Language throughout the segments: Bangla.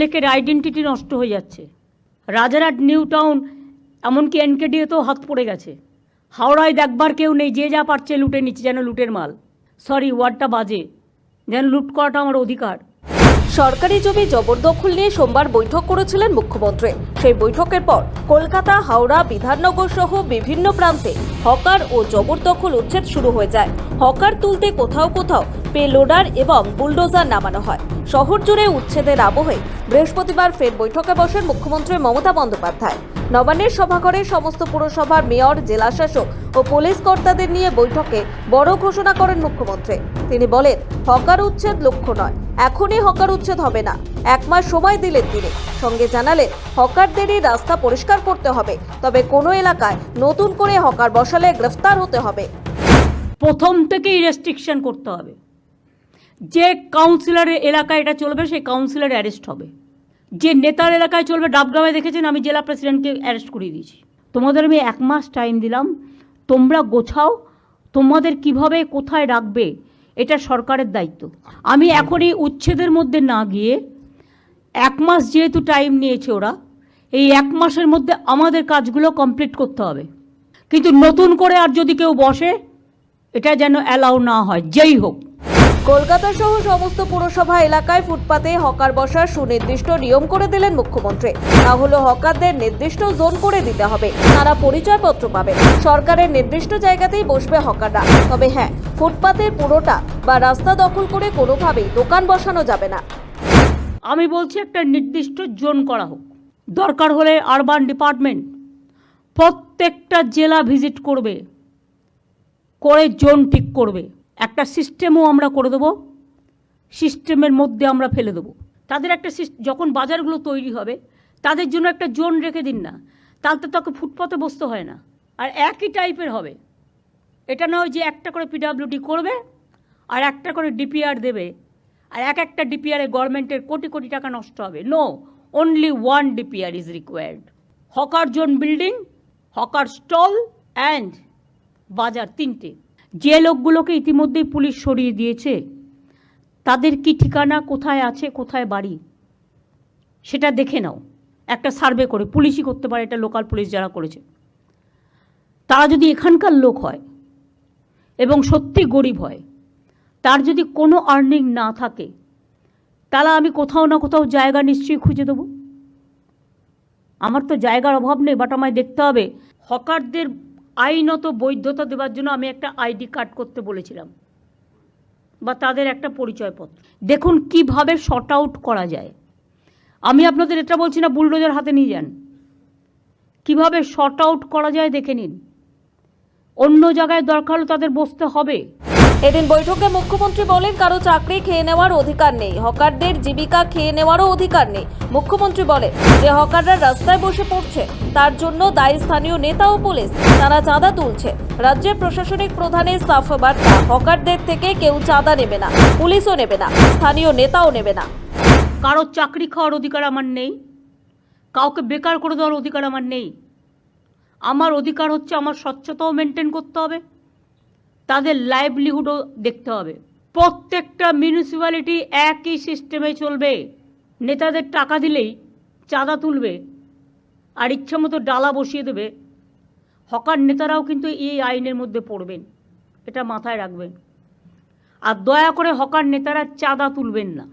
লেকের আইডেন্টিটি নষ্ট হয়ে যাচ্ছে। রাজারহাট, নিউ টাউন, এমনকি এনকেডিএতেও হাত পড়ে গেছে। হাওড়ায় দেখবার কেউ নেই, যে যা পারছে লুটে নিচ্ছে যেন লুটের মাল। সরি ওয়ার্ডটা বাজে। যেন লুট করাটা আমার অধিকার। সরকারি জমি জবরদখল নিয়ে সোমবার বৈঠক করেছিলেন মুখ্যমন্ত্রী। সেই বৈঠকের পর কলকাতা, হাওড়া, বিধাননগর সহ বিভিন্ন প্রান্তে হকার ও জবরদখল উচ্ছেদ শুরু হয়ে যায়। হকার তুলতে কোথাও কোথাও পেলোডার এবং বুলডোজার নামানো হয়। শহর জুড়ে উচ্ছেদের আবহে বৃহস্পতিবার ফের বৈঠকে বসেন মুখ্যমন্ত্রী মমতা বন্দ্যোপাধ্যায়। নবান্নের সভাঘরে সমস্ত পুরসভার মেয়র, জেলাশাসক ও পুলিশ কর্তাদের নিয়ে বৈঠকে বড় ঘোষণা করেন মুখ্যমন্ত্রী। তিনি বলেন, হকার উচ্ছেদ লক্ষ্য নয়। এখনই হকার উচ্ছেদ হবে না। এক মাস সময় দিলেন তিনি। সঙ্গে জানালেন, হকারদেরই রাস্তা পরিষ্কার করতে হবে। তবে কোনো এলাকায় নতুন করে হকার বসালে গ্রেফতার হতে হবে। প্রথম থেকেই রেস্ট্রিকশন করতে হবে। যে কাউন্সিলরের এলাকায় এটা চলবে, সেই কাউন্সিলর অ্যারেস্ট হবে। যে নেতার এলাকায় চলবে ডাবগ্রামে দেখেছেন আমি জেলা প্রেসিডেন্টকে অ্যারেস্ট করিয়ে দিয়েছি। তোমাদের আমি এক মাস টাইম দিলাম তোমরা গোছাও তোমাদের কীভাবে কোথায় রাখবে এটা সরকারের দায়িত্ব। আমি এখনই উচ্ছেদের মধ্যে না গিয়ে এক মাস যেহেতু টাইম নিয়েছে ওরা এই এক মাসের মধ্যে আমাদের কাজগুলো কমপ্লিট করতে হবে। কিন্তু নতুন করে আর যদি কেউ বসে এটা যেন অ্যালাউ না হয় যেই হোক। কলকাতা সহ সমস্ত পুরসভা এলাকায় ফুটপাতে হকার বসার সুনির্দিষ্ট নিয়ম করে দিলেন মুখ্যমন্ত্রী। তা হলো হকারদের নির্দিষ্ট জোন করে দিতে হবে। তারা পরিচয়পত্র পাবে। সরকারের নির্দিষ্ট জায়গাতেই বসবে হকাররা। তবে হ্যাঁ ফুটপাতের পুরোটা বা রাস্তা দখল করে কোনোভাবেই দোকান বসানো যাবে না। আমি বলছি একটা নির্দিষ্ট জোন করা হোক। দরকার হলে আরবান ডিপার্টমেন্ট প্রত্যেকটা জেলা ভিজিট করবে, করে জোন ঠিক করবে। একটা সিস্টেমও আমরা করে দেবো সিস্টেমের মধ্যে আমরা ফেলে দেবো। তাদের একটা যখন বাজারগুলো তৈরি হবে, তাদের জন্য একটা জোন রেখে দিন না। তাতে তাকে ফুটপাতে বসতে হয় না। আর একই টাইপের হবে। এটা নয় যে একটা করে পিডাব্লিউডি করবে, আর একটা করে ডিপিআর দেবে, আর এক একটা ডিপিআরে গভর্নমেন্টের কোটি কোটি টাকা নষ্ট হবে। No only one DPR is required hawker zone building hawker stall and bazaar তিনটে। যে লোকগুলোকে ইতিমধ্যেই পুলিশ সরিয়ে দিয়েছে, তাদের কি ঠিকানা, কোথায় আছে, কোথায় বাড়ি, সেটা দেখে নাও। একটা সার্ভে করে, পুলিশই করতে পারে, এটা লোকাল পুলিশ যারা করেছে। তারা যদি এখানকার লোক হয় এবং সত্যি গরিব হয়, তার যদি কোনো আর্নিং না থাকে, তাহলে আমি কোথাও না কোথাও জায়গা নিশ্চয়ই খুঁজে দেবো। আমার তো জায়গার অভাব নেই বাট আমায় দেখতে হবে। হকারদের আইনত বৈধতা দেওয়ার জন্য আমি একটা আইডি কার্ড করতে বলেছিলাম। বা তাদের একটা পরিচয়পত্র। দেখুন কীভাবে শর্ট আউট করা যায়। আমি আপনাদের এটা বলছি না, বুলডোজার হাতে নিয়ে যান। কীভাবে শর্ট আউট করা যায় দেখে নিন। অন্য জায়গায় দরকার হলে তাদের বসতে হবে। এদিন বৈঠকে মুখ্যমন্ত্রী বলেন, কারও চাকরি খেয়ে নেওয়ার অধিকার নেই, হকারদের জীবিকা খেয়ে নেওয়ারও অধিকার নেই। মুখ্যমন্ত্রী বলেন, যে হকাররা রাস্তায় বসে পড়ছে, তার জন্য দায়ী স্থানীয় নেতা ও পুলিশ, তারা চাঁদা তুলছে। রাজ্যের প্রশাসনিক প্রধানের সাফ বার্তা, হকারদের থেকে কেউ চাঁদা নেবে না, পুলিশও নেবে না, স্থানীয় নেতাও নেবে না। কারও চাকরি খাওয়ার অধিকার আমার নেই, কাউকে বেকার করে দেওয়ার অধিকার আমার নেই। আমার অধিকার হচ্ছে আমার স্বচ্ছতাও মেনটেন করতে হবে। তাদের লাইভলিহুডও দেখতে হবে। প্রত্যেকটা মিউনিসিপ্যালিটি একই সিস্টেমে চলবে। নেতাদের টাকা দিলেই চাঁদা তুলবে আর ইচ্ছা মতো ডালা বসিয়ে দেবে। হকার নেতারাও কিন্তু এই আইনের মধ্যে পড়বেন, এটা মাথায় রাখবেন। আর দয়া করে হকার নেতারা চাঁদা তুলবেন না।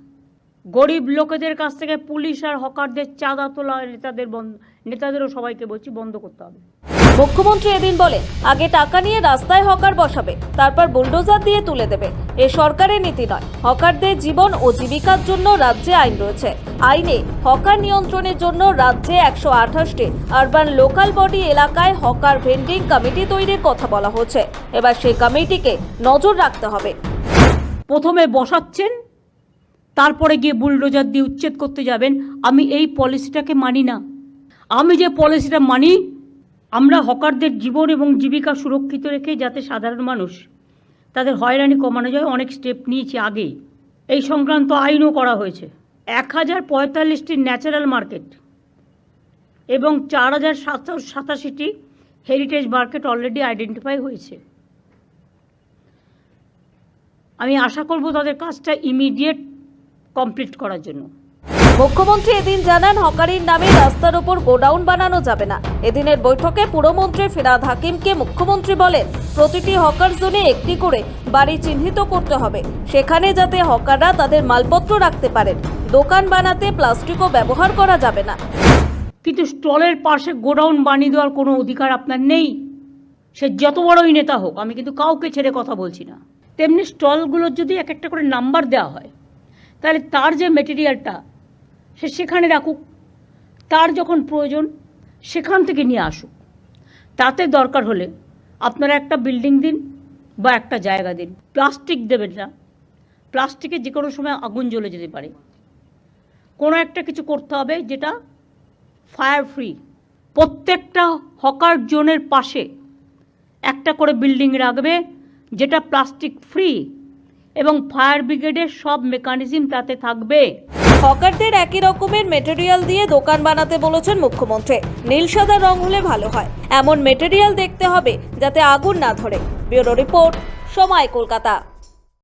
গরিব লোকেদের কাছ থেকে পুলিশ আর হকারদের চাঁদা তোলা নেতাদের বন্ধ নেতাদেরও সবাইকে বলছি বন্ধ করতে হবে। মুখ্যমন্ত্রী এদিন বলেন, আগে টাকা নিয়ে রাস্তায় হকার বসাবে, তারপর বুলডোজার দিয়ে তুলে দেবে। এ সরকারের নীতি নয়, হকারদের জীবন ও জীবিকার জন্য রাজ্যে আইন রয়েছে। আইনে হকার নিয়ন্ত্রণের জন্য রাজ্যে একশো আঠাশটি আরবান লোকাল বডি এলাকায় হকার ভেন্ডিং কমিটি তৈরির কথা বলা হচ্ছে এবার সেই কমিটিকে নজর রাখতে হবে। প্রথমে বসাচ্ছেন, তারপরে গিয়ে বুলডোজার দিয়ে উচ্ছেদ করতে যাবেন। আমি এই পলিসিটাকে মানি না। আমি যে পলিসিটা মানি আমরা হকারদের জীবন এবং জীবিকা সুরক্ষিত রেখে যাতে সাধারণ মানুষ তাদের হয়রানি কমানো যায়, অনেক স্টেপ নিয়েছি আগেই এই সংক্রান্ত আইনও করা হয়েছে। এক হাজার পঁয়তাল্লিশটি ন্যাচারাল মার্কেট এবং চার হাজার সাতশো সাতাশিটি হেরিটেজ মার্কেট অলরেডি আইডেন্টিফাই হয়েছে। আমি আশা করব তাদের কাজটা ইমিডিয়েট কমপ্লিট করার জন্য। মুখ্যমন্ত্রী এদিন জানান, হকারির নামে রাস্তার ওপর গোডাউন বানানো যাবে না। এদিনের বৈঠকে পুরমন্ত্রী ফিরাদ হাকিমকে মুখ্যমন্ত্রী বলেন, প্রতিটি হকার জোনে একটি করে বাড়ি চিহ্নিত করতে হবে। সেখানে যাতে হকাররা তাদের মালপত্র রাখতে পারেন। দোকান বানাতে প্লাস্টিকও ব্যবহার করা যাবে না। কিন্তু স্টলের পাশে গোডাউন বানিয়ে দেওয়ার কোনো অধিকার আপনার নেই? সে যত বড়ই নেতা হোক, আমি কিন্তু কাউকে ছেড়ে কথা বলছি না। তেমনি স্টলগুলোর যদি এক একটা করে নাম্বার দেওয়া হয়, তাহলে তার যে মেটেরিয়ালটা সে সেখানে রাখুক। তার যখন প্রয়োজন, সেখান থেকে নিয়ে আসুক। তাতে দরকার হলে আপনারা একটা বিল্ডিং দিন বা একটা জায়গা দিন। প্লাস্টিক দেবেন না। প্লাস্টিকে যে কোনো সময় আগুন জ্বলে যেতে পারে। কোনো একটা কিছু করতে হবে যেটা ফায়ার ফ্রি প্রত্যেকটা হকার জোনের পাশে একটা করে বিল্ডিং রাখবে যেটা প্লাস্টিক ফ্রি এবং ফায়ার ব্রিগেডের সব মেকানিজম তাতে থাকবে। হকারদের একই রকমের মেটেরিয়াল দিয়ে দোকান বানাতে বলেছেন মুখ্যমন্ত্রী। নীল, সাদা রং হলে ভালো হয়। এমন মেটেরিয়াল দেখতে হবে যাতে আগুন না ধরে। ব্যুরো রিপোর্ট, সময় কলকাতা।